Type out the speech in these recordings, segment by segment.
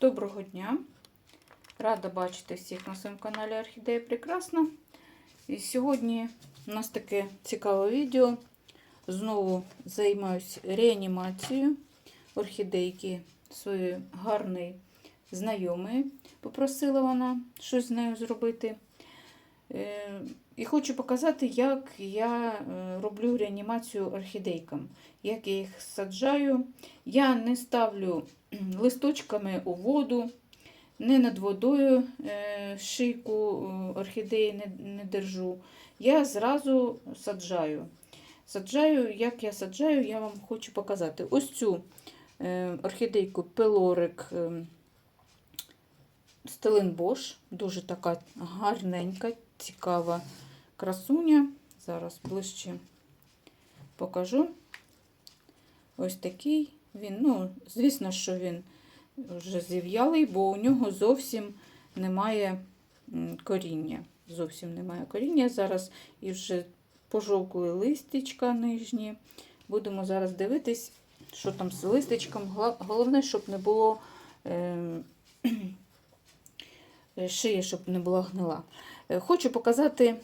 Доброго дня! Рада бачити всіх на своєму каналі Орхідея Прекрасна. І сьогодні у нас таке цікаве відео. Знову займаюся реанімацією орхідейки своєї гарної знайомої. Попросила вона щось з нею зробити. Е, І хочу показати, як я е, роблю реанімацію орхідейкам, як я їх саджаю. Я не ставлю листочками у воду, не над водою е, шийку е, орхідеї не, держу. Я зразу саджаю. Саджаю, як я саджаю, я вам хочу показати. Ось цю е, орхідейку пелорик Стеленбош, дуже така гарненька, цікава красуня. Зараз ближче покажу. Ось такий він, ну, звісно, що він вже зів'ялий, бо у нього зовсім немає коріння. Зовсім немає коріння. Зараз і вже пожовкли листячка нижні. Будемо зараз дивитись, що там з листечком. Головне, щоб не було е, шия, щоб не була гнила. Е, Хочу показати,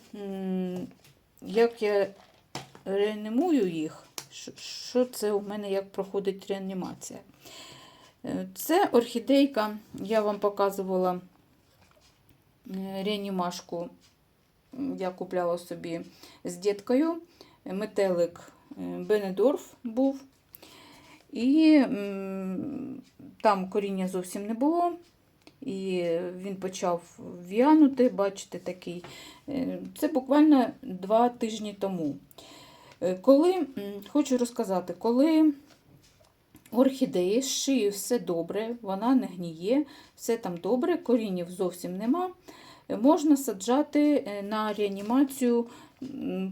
як я реанімую їх, що- це у мене як проходить реанімація. Е, Це орхідейка, я вам показувала е, реанімашку, я купляла собі з діткою. Метелик е, Бенедорф був. І там коріння зовсім не було. І він почав в'янути, бачите, такий. Це буквально два тижні тому. Е, Коли, хочу розказати, коли орхідеї з шиєю все добре, вона не гніє, все там добре, корінів зовсім нема, е, можна саджати е, на реанімацію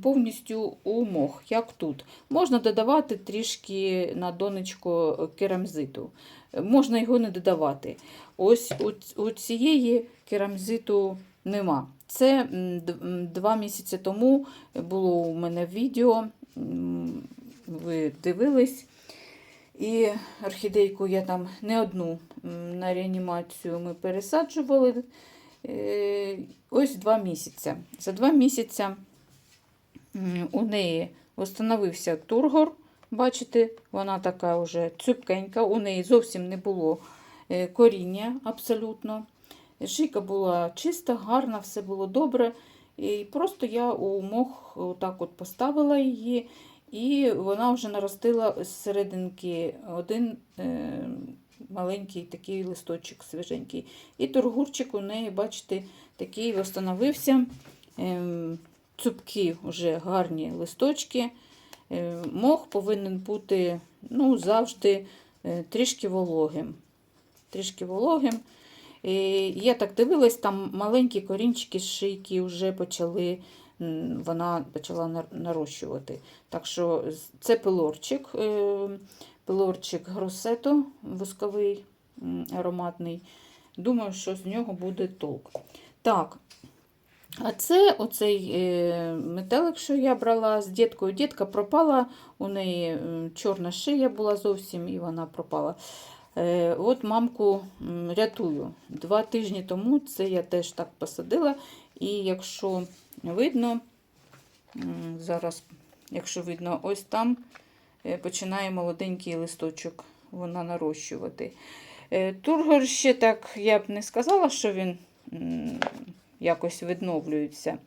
повністю у мох, як тут. Можна додавати трішки на донечко керамзиту. Можна його не додавати. Ось у, цієї керамзиту нема. Це два місяці тому було у мене відео. Ви дивились. І орхідейку я там не одну на реанімацію ми пересаджували. Е, Ось два місяці. За два місяці у неї встановився тургор. Бачите, вона така вже цупкенька, у неї зовсім не було е, коріння абсолютно. Шийка була чиста, гарна, все було добре. І просто я у мох отак от поставила її, і вона вже наростила з серединки один е, маленький такий листочок свіженький. І тургурчик у неї, бачите, такий встановився. Ем, цупкі вже гарні листочки. Е, Мох повинен бути ну, завжди е, трішки вологим. Трішки вологим. Я так дивилась, там маленькі корінчики шийки вже почали, вона почала нарощувати. Так що це пилорчик, е, пилорчик гросето восковий, ароматний. Думаю, що з нього буде толк. Так, а це оцей е, метелик, що я брала з діткою. Дітка пропала, у неї чорна шия була зовсім, і вона пропала. Е, От мамку рятую. Два тижні тому це я теж так посадила. І якщо видно, зараз, якщо видно, ось там е, починає молоденький листочок вона нарощувати. Е, Тургор ще так я б не сказала, що він якось відновлюється.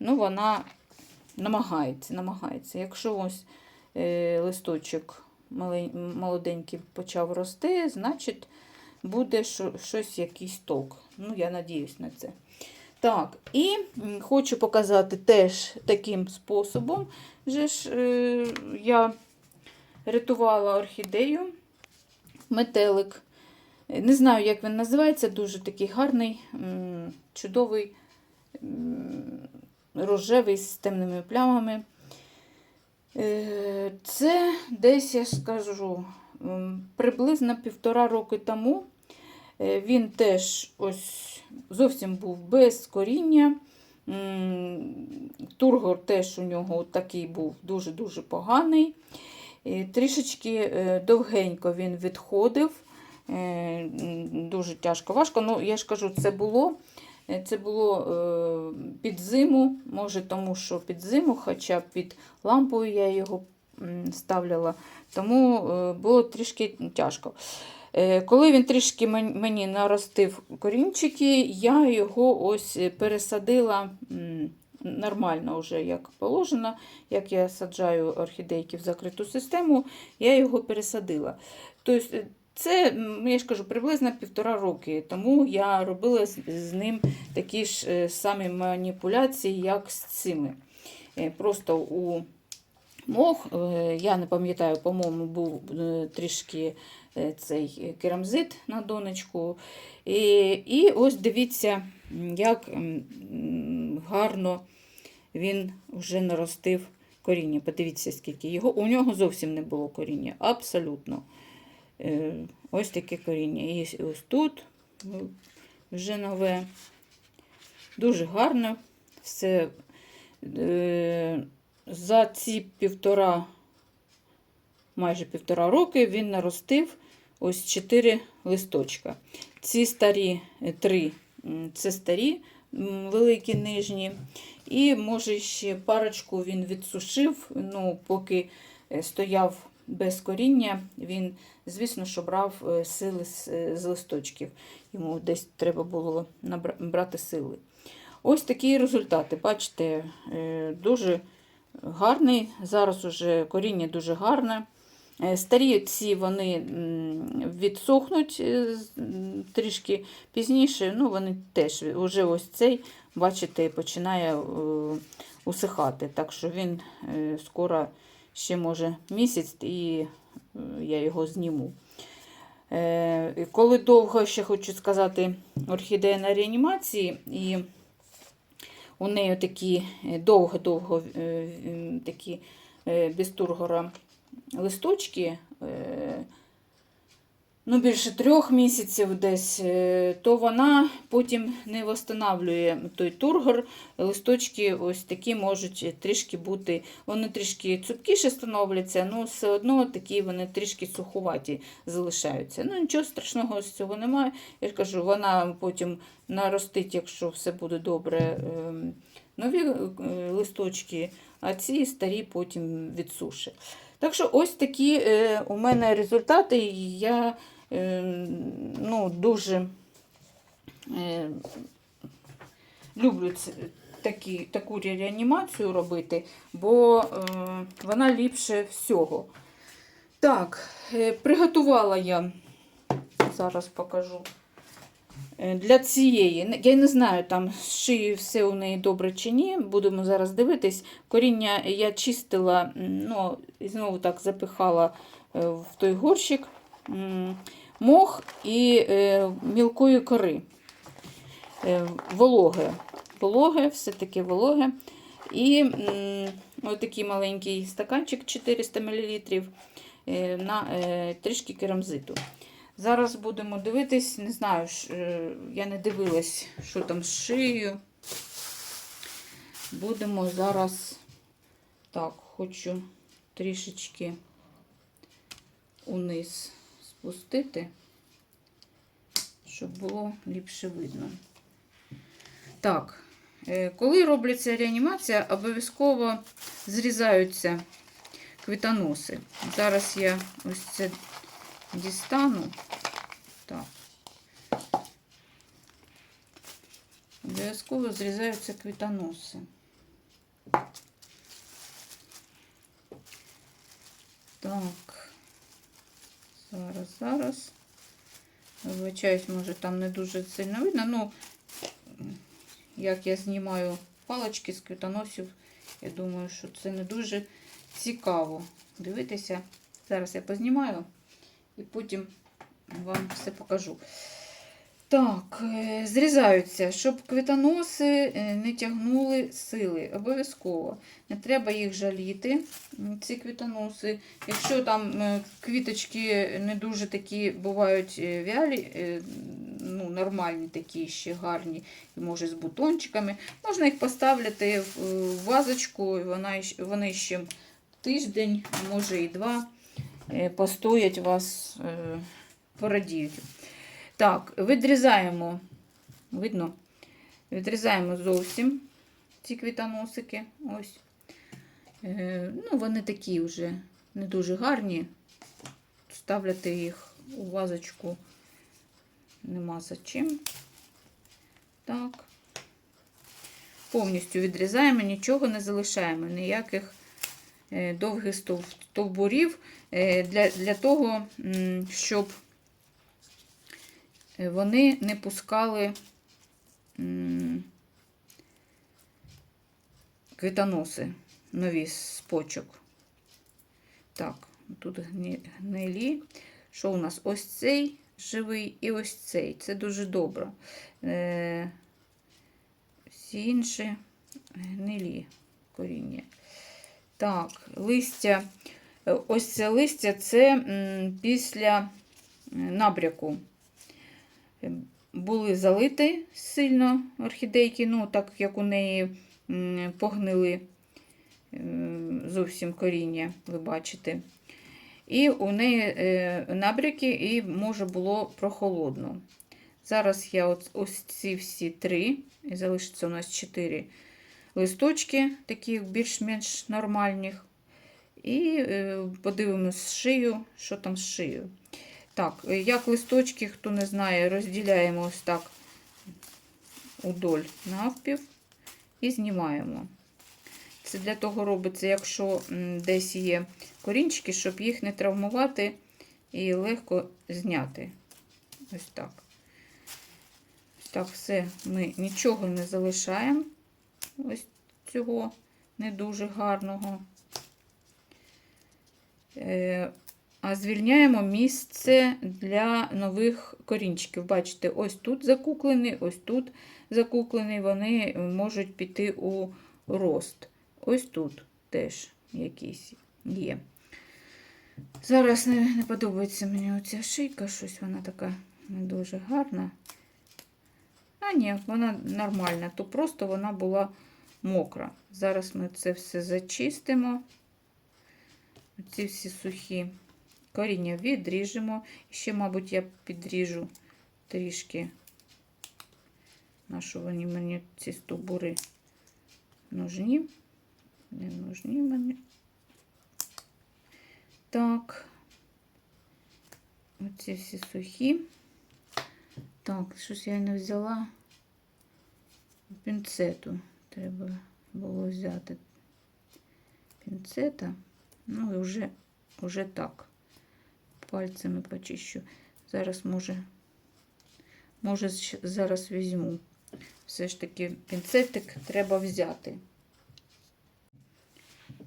Ну, вона намагається, намагається. Якщо ось листочок молоденький почав рости, значить буде щось, якийсь толк. Ну, я надіюсь на це. Так, і хочу показати теж таким способом. Же ж, е, я рятувала орхідею, метелик. Не знаю, як він називається, дуже такий гарний, чудовий, рожевий з темними плямами. Е, Це десь, я скажу, приблизно півтора роки тому. Е, Він теж ось зовсім був без коріння. Тургор теж у нього такий був дуже-дуже поганий. Трішечки е, довгенько він відходив. Дуже тяжко, важко. Ну, я ж кажу, це було. Е, Це було е, під зиму, може, тому що під зиму, хоча під лампою я його ставляла, тому е, було трішки тяжко. Коли він трішки мені наростив корінчики, я його ось пересадила нормально, вже як положено, як я саджаю орхідейки в закриту систему, я його пересадила. Тобто, це, я ж кажу, приблизно півтора роки. Тому я робила з, ним такі ж е, самі маніпуляції, як з цими. Е, Просто у мох, е, я не пам'ятаю, по-моєму, був трішки цей керамзит на донечку. І, і ось дивіться, як гарно він вже наростив коріння. Подивіться, скільки його. У нього зовсім не було коріння. Абсолютно. Е, Ось таке коріння. І ось тут е, вже нове. Дуже гарно. Все е, за ці півтора, майже півтора роки він наростив ось чотири листочка. Ці старі е, три це старі, великі нижні. І, може, ще парочку він відсушив, ну, поки стояв без коріння, він, звісно, що брав е, сили з, е, листочків. Йому десь треба було брати сили. Ось такі результати. Бачите, е, дуже гарний. Зараз уже коріння дуже гарне. Старі ці вони відсохнуть з- трішки пізніше. Ну, вони теж вже ось цей, бачите, починає усихати. Так що він скоро ще може місяць, і я його зніму. Е, Коли довго ще хочу сказати, орхідея на реанімації, і у неї такі е, довго-довго е, такі е, без тургора листочки, е, ну, більше трьох місяців десь, е, то вона потім не встановлює той тургор. Листочки ось такі можуть трішки бути, вони трішки цупкіше становляться, але все одно такі вони трішки сухуваті залишаються. Ну, нічого страшного з цього немає. Я ж кажу, вона потім наростить, якщо все буде добре, ем, нові е, листочки, а ці старі потім відсушить. Так що ось такі е, у мене результати. і Я е, ну, дуже е, люблю це, такі, таку реанімацію робити, бо е, вона ліпше всього. Так, е, приготувала я, зараз покажу. Е, Для цієї, я не знаю, там з шиєю все у неї добре чи ні. Будемо зараз дивитись. Коріння я чистила, ну, і знову так запихала е, в той горщик мох і е, мілкої кори. Вологе. Вологе, все таки вологе. І отакий маленький стаканчик 400 мл на трішки керамзиту. Зараз будемо дивитись, не знаю, е, я не дивилась, що там з шиєю. Будемо зараз, так, хочу трішечки униз спустити, щоб було ліпше видно. Так, е, коли робляться реанімація, обов'язково зрізаються квітоноси. Зараз я ось це дістану. Так. Обов'язково зрізаються квітоноси. Так. Зараз, зараз. Вибачаюсь, може там не дуже сильно видно. Ну, як я знімаю палочки з квітоносів, я думаю, що це не дуже цікаво дивитися. Зараз я познімаю і потім вам все покажу. Так, е, зрізаються, щоб квітоноси е, не тягнули сили. Обов'язково. Не треба їх жаліти, ці квітоноси. Якщо там е, квіточки не дуже такі бувають вялі, ну, нормальні такі ще гарні, і може з бутончиками, можна їх поставити в вазочку, і вони ще тиждень, може і два, постоять у вас. Порадіють. Так, відрізаємо, видно, відрізаємо зовсім ці квітоносики. Ось. Е, ну, вони такі вже не дуже гарні. Ставляти їх у вазочку нема за чим. Так. Повністю відрізаємо, нічого не залишаємо, ніяких е, довгих стовбурів е, для, для того, щоб вони не пускали квітоноси нові з почок. Так, тут гнилі. Що у нас? Ось цей живий і ось цей. Це дуже добре. Е, всі інші гнилі коріння. Так, листя. Е, Ось це листя це після е, набряку. Е, Були залиті сильно орхідейки, ну, так як у неї погнили е, зовсім коріння, ви бачите. І у неї е, набряки, і може було прохолодно. Зараз я от, ось ці всі три, і залишиться у нас чотири листочки, таких більш-менш нормальних. І е, подивимось шию, що там з шиєю. Так, е, як листочки, хто не знає, розділяємо ось так удоль навпів і знімаємо. Це для того робиться, якщо десь є корінчики, щоб їх не травмувати і легко зняти. Ось так. Ось так все ми нічого не залишаємо. Ось цього не дуже гарного. Звільняємо місце для нових корінчиків. Бачите, ось тут закуклений, ось тут закуклений, вони можуть піти у рост. Ось тут теж якісь є. Зараз не, не подобається мені оця шийка, щось вона така не дуже гарна. А ні, вона нормальна, то просто вона була мокра. Зараз ми це все зачистимо. Ці всі сухі коріння відріжемо. Ще, мабуть, я підріжу трішки, на що вони мені ці стовбури нужні. Не нужні мені. Так. Оці всі сухі. Так, щось я не взяла пінцету. Треба було взяти пінцета. Ну і вже, вже так. Пальцями почищу. Зараз може, може, зараз візьму. Все ж таки пінцетик треба взяти.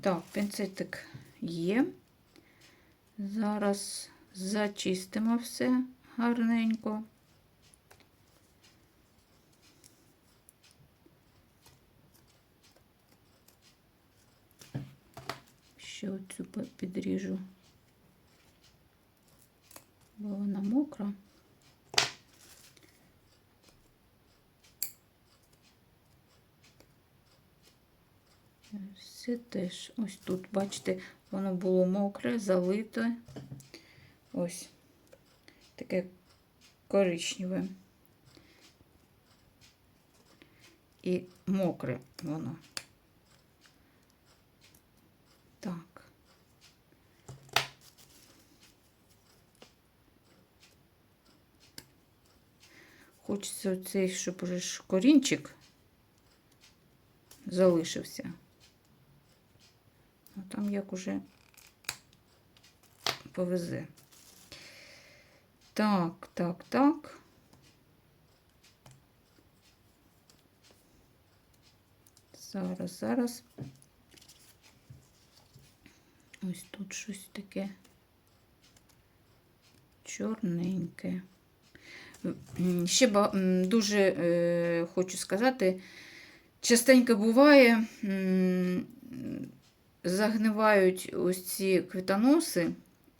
Так, пінцетик є. Зараз зачистимо все гарненько. Ще оцю підріжу, бо вона мокра. Все теж ось тут, бачите, воно було мокре, залите. Ось таке коричневе. І мокре воно. Так. Хочеться оцей, щоб уже корінчик залишився. А там як уже повезе. Так, так, так. Зараз, зараз. Ось тут щось таке чорненьке. Ще дуже е, хочу сказати, частенько буває, загнивають ось ці квітоноси,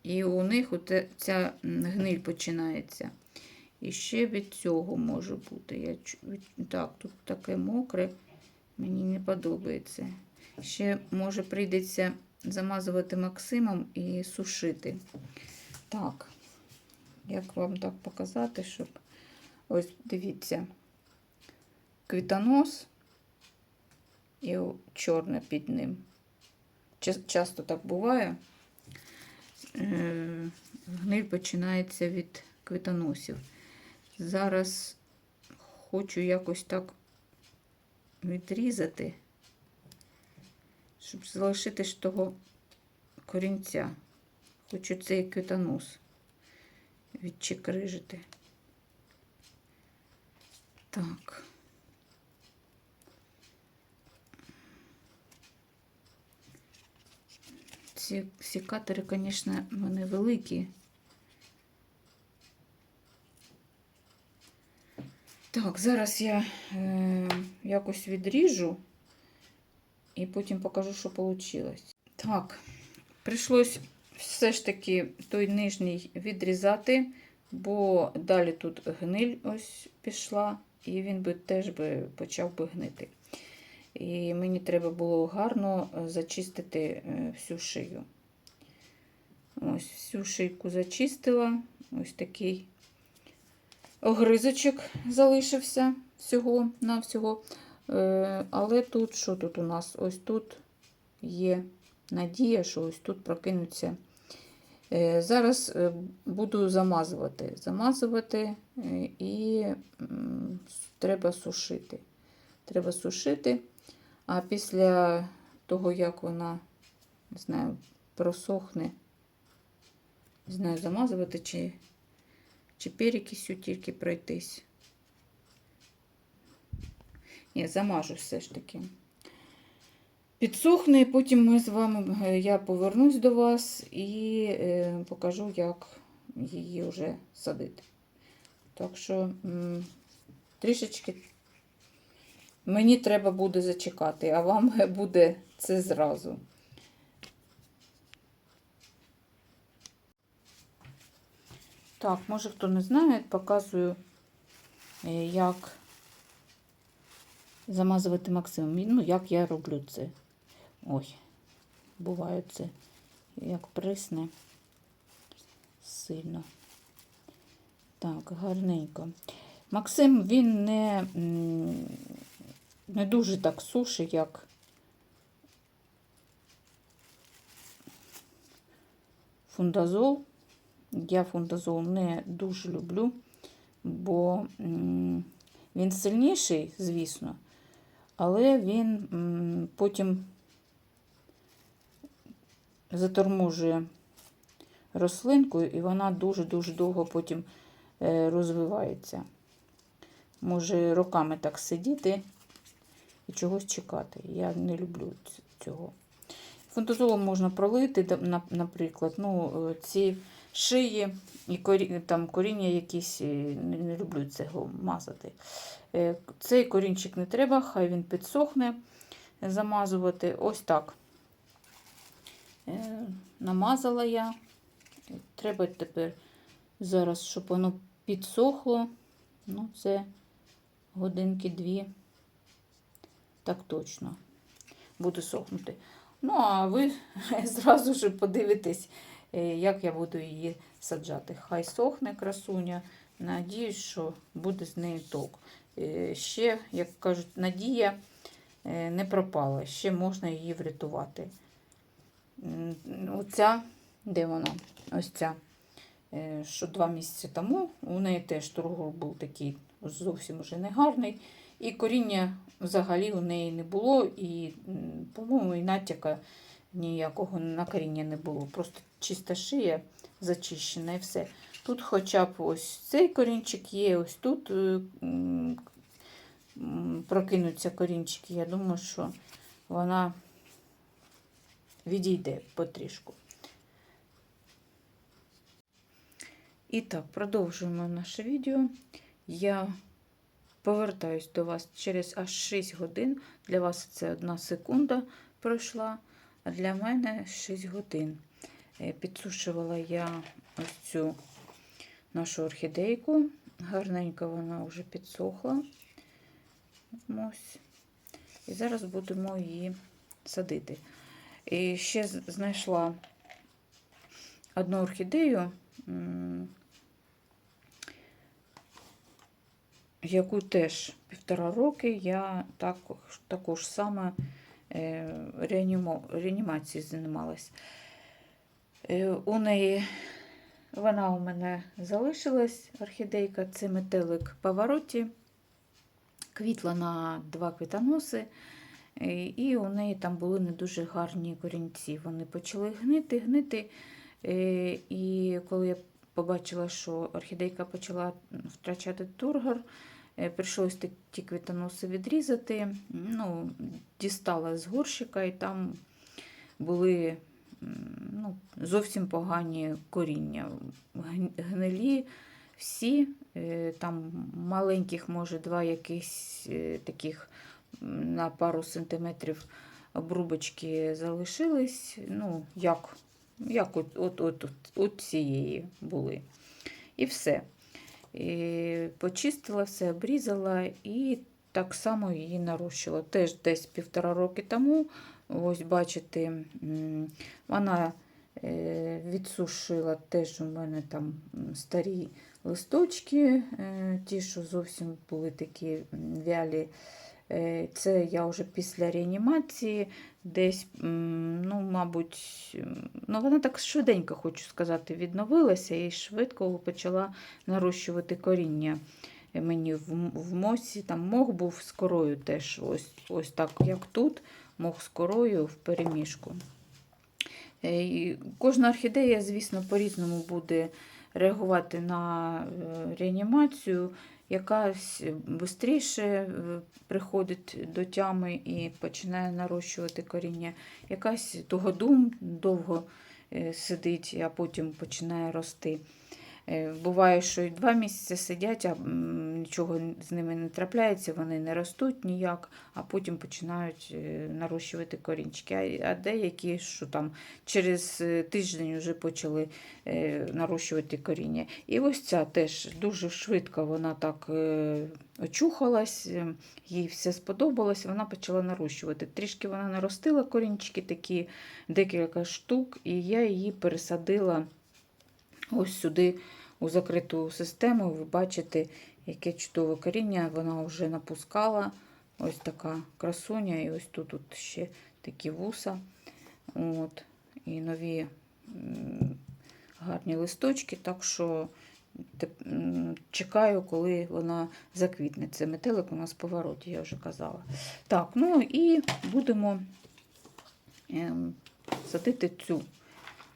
і у них ця гниль починається. І ще від цього може бути. Я, так, тут таке мокре, мені не подобається. Ще, може, прийдеться замазувати Максимом і сушити. Так, як вам так показати, щоб ось дивіться, квітонос і чорне під ним. Часто так буває. Е, Гниль починається від квітоносів. Зараз хочу якось так відрізати, щоб залишити ж того корінця. Хочу цей квітонос відчекрижити. Так. Ці сікатори, звісно, вони великі. Так, зараз я е, якось відріжу і потім покажу, що вийшло. Так, прийшлось все ж таки той нижній відрізати, бо далі тут гниль ось пішла, і він би теж би почав би гнити. І мені треба було гарно зачистити е, всю шию. Ось всю шийку зачистила. Ось такий огризочок залишився всього на всього. Е, Але тут, що тут у нас? Ось тут є надія, що ось тут прокинуться. Е, Зараз е, буду замазувати. Замазувати е, і треба сушити. Треба сушити. А після того, як вона, не знаю, просохне, не знаю, замазувати чи, чи перекисю тільки пройтись. Ні, замажу все ж таки. Підсохне, і потім ми з вами, е, я повернусь до вас і е, покажу, як її вже садити. Так що трішечки мені треба буде зачекати, а вам буде це зразу. Так, може хто не знає, показую, е, як замазувати максимум. Ну, як я роблю це. Ой, буває це, як присне сильно. Так, гарненько. Максим, він не, не дуже так сушить, як фундазол. Я фундазол не дуже люблю, бо він сильніший, звісно, але він потім заторможує рослинку, і вона дуже-дуже довго потім е, розвивається. Може роками так сидіти і чогось чекати. Я не люблю цього. Фундазолом можна пролити, наприклад, ну, е, ці шиї і корі, там коріння якісь, е, не, люблю цього мазати. Цей корінчик не треба, хай він підсохне, замазувати. Ось так. Е, Намазала я. Треба тепер зараз, щоб воно підсохло. Ну, це годинки дві. Так точно буде сохнути. Ну, а ви зразу ж подивитесь, е, як я буду її саджати. Хай сохне красуня. Надіюсь, що буде з неї ток. Е, Ще, як кажуть, надія не пропала, ще можна її врятувати. Оця, де вона? Ось ця. Е, Що два місяці тому у неї теж тургор був такий зовсім уже негарний. І коріння взагалі у неї не було, і, по-моєму, і натяка ніякого на коріння не було. Просто чиста шия зачищена і все. Тут хоча б ось цей корінчик є, ось тут е, прокинуться корінчики. Я думаю, що вона відійде потрішку. І так, продовжуємо наше відео. Я повертаюсь до вас через аж 6 годин. Для вас це одна секунда пройшла, а для мене 6 годин. Е, Підсушувала я ось цю нашу орхідейку. Гарненько вона вже підсохла. Ось. І зараз будемо її садити. І ще знайшла одну орхідею, яку теж півтора роки я так, також саме е, реанімацією займалась. Е, у неї вона у мене залишилась, орхідейка, це метелик повороті, квітла на два квітоноси. Е, І у неї там були не дуже гарні корінці. Вони почали гнити, гнити. Е, І коли я побачила, що орхідейка почала втрачати тургор, е, прийшлось ті- квітоноси відрізати. Ну, дістала з горщика, і там були ну, зовсім погані коріння. Гнилі всі, там маленьких, може, два якихось таких на пару сантиметрів обрубочки залишились. Ну, як, як от, от, от, от, цієї були. І все. І почистила все, обрізала і так само її нарощила. Теж десь півтора роки тому. Ось бачите, вона е, відсушила теж у мене там старі листочки, е, ті, що зовсім були такі вялі. Е, Це я вже після реанімації, десь, ну, мабуть, ну, вона так швиденько, хочу сказати, відновилася і швидко почала нарощувати коріння. Мені в, в мосі там мох був з корою теж, ось, ось так, як тут, мох з корою в переміжку. Е, Кожна орхідея, звісно, по-різному буде реагувати на е, реанімацію. Якась швидше приходить до тями і починає нарощувати коріння. Якась тугодум довго е, сидить, а потім починає рости. Е, Буває, що і два місяці сидять, а нічого з ними не трапляється, вони не ростуть ніяк, а потім починають е, нарощувати корінчики. А- деякі, що там через е, тиждень вже почали нарощувати коріння. І ось ця теж дуже швидко вона так очухалась, їй все сподобалось, вона почала нарощувати. Трішки вона наростила корінчики, такі декілька штук, і я її пересадила ось сюди у закриту систему. Ви бачите, яке чудове коріння вона вже напускала. Ось така красуня, і ось тут, тут ще такі вуса. От, і нові гарні листочки. Так що чекаю, коли вона заквітне. Це метелик у нас в повороті, я вже казала. Так, ну і будемо ем, садити цю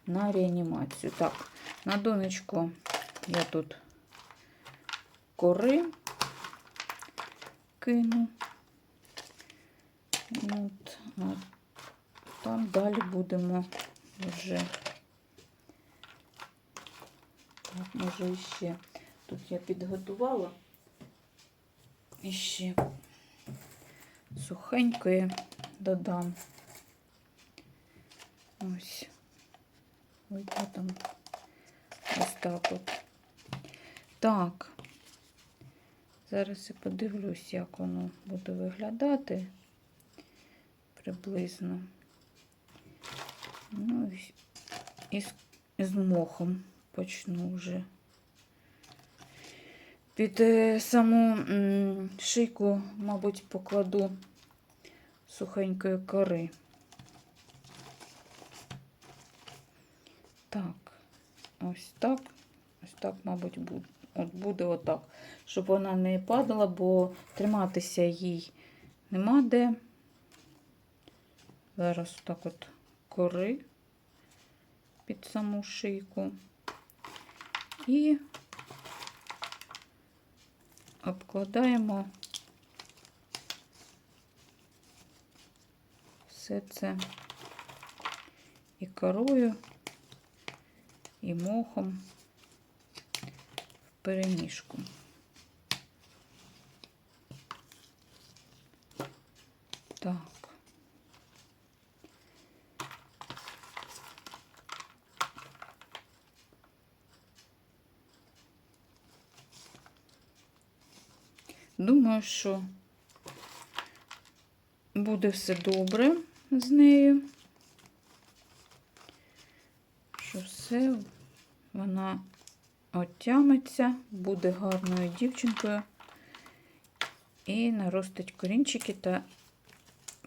на реанімацію. Так, на донечку я тут кори кину. От, а там далі будемо вже. Так, може ще. Тут я підготувала. І ще сухенької додам. Ось. Видно там ось так от. Так. Зараз я подивлюсь, як воно буде виглядати приблизно. Ну, і, з, мохом почну вже. Під е, саму шийку, мабуть, покладу сухенької кори. Так, ось так. Ось так, мабуть, буде. От буде отак. Щоб вона не падала, бо триматися їй нема де. Зараз так от кори під саму шийку. І обкладаємо все це і корою, і мохом в перемішку. Так. Думаю, що буде все добре з нею. Що все вона отямиться, буде гарною дівчинкою і наростить корінчики та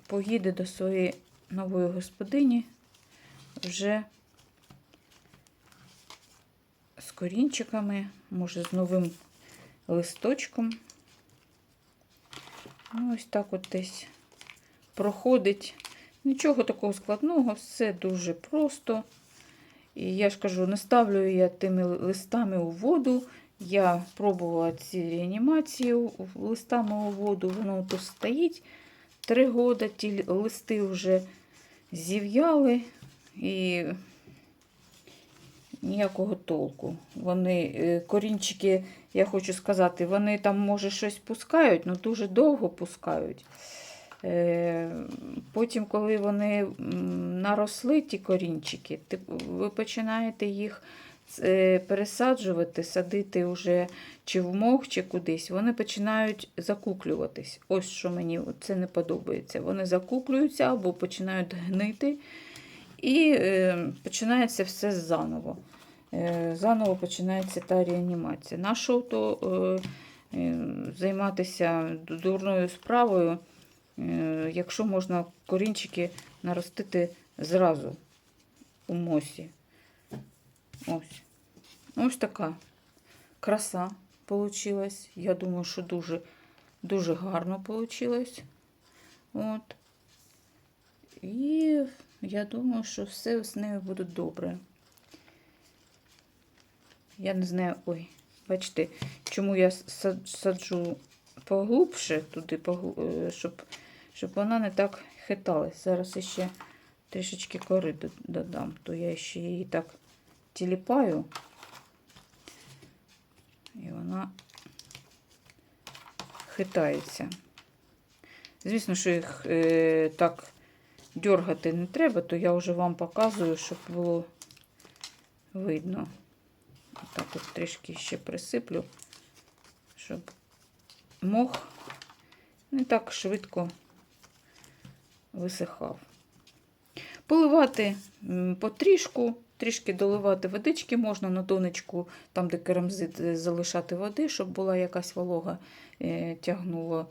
поїде до своєї нової господині вже з корінчиками, може з новим листочком. Ну, ось так от десь проходить. Нічого такого складного, все дуже просто. І я ж кажу, не ставлю я тими листами у воду. Я пробувала ці реанімації листами у воду, воно тут стоїть три роки, ті листи вже зів'яли і ніякого толку. Вони, е, корінчики, я хочу сказати, вони там, може, щось пускають, але дуже довго пускають. Е, Потім, коли вони наросли, ті корінчики, ви починаєте їх е, пересаджувати, садити вже чи в мох, чи кудись, вони починають закуклюватись. Ось що мені це не подобається. Вони закуклюються або починають гнити, і е, починається все заново. Заново починається та реанімація. На що то займатися дурною справою, якщо можна корінчики наростити зразу у мосі. Ось. Ось така краса получилась. Я думаю, що дуже, дуже гарно получилось. От. І я думаю, що все з нею буде добре. Я не знаю, ой, бачите, чому я саджу поглубше туди, е, щоб, щоб вона не так хиталась. Зараз ще трішечки кори додам, то я ще її так тіліпаю. І вона хитається. Звісно, що їх е, так дергати не треба, то я вже вам показую, щоб було видно. Так от трішки ще присиплю, щоб мох не так швидко висихав. Поливати потрішку, трішки доливати водички можна на донечку, там, де керамзит, е, залишати води, щоб була якась волога, е, тягнула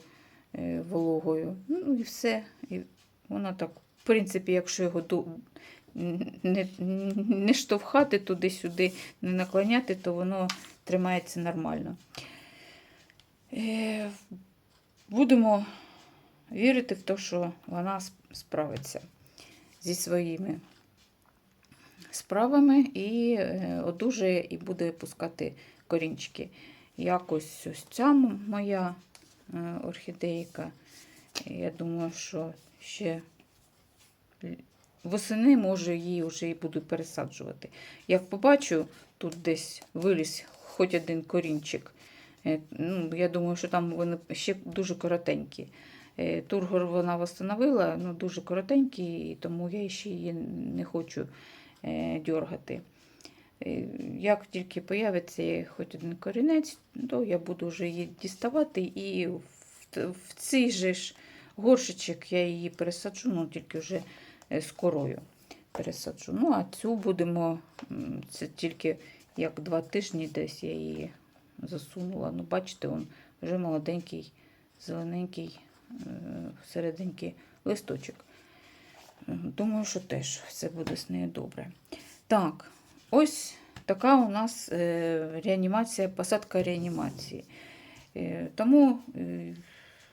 е, вологою. Ну і все. І вона так, в принципі, якщо його не, не штовхати туди-сюди, не наклоняти, то воно тримається нормально. Будемо вірити в те, що вона справиться зі своїми справами і е, одужає і буде пускати корінчики. Якось ось ця моя е, орхідейка. Я думаю, що ще восени, може, її вже і буду пересаджувати. Як побачу, тут десь виліз хоч один корінчик. Е, Ну, я думаю, що там вони ще дуже коротенькі. Е, Тургор вона встановила, ну дуже коротенький, тому я ще її не хочу е, дергати. Як тільки появиться хоч один корінець, то я буду вже її діставати і в, цей же ж горшичок я її пересаджу, ну тільки вже з корою пересаджу. Ну, а цю будемо, це тільки як два тижні десь я її засунула. Ну, бачите, он вже молоденький, зелененький е, всерединки листочок. Думаю, що теж все буде з нею добре. Так, ось така у нас е, реанімація, посадка реанімації. Е, тому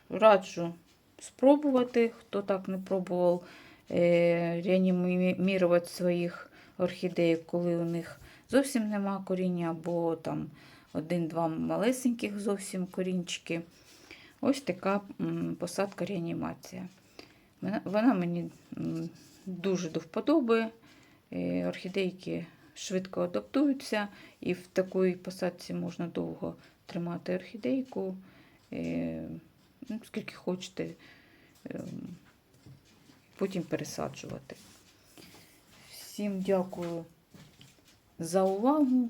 раджу спробувати, хто так не пробував реанімувати своїх орхідеїв, коли у них зовсім нема коріння, або там один-два малесеньких зовсім корінчики. Ось така посадка реанімація. Вона, мені дуже до вподоби. Е, Орхідейки швидко адаптуються, і в такій посадці можна довго тримати орхідейку, е, ну, скільки хочете, е, потім пересаджувати. Всім дякую за увагу.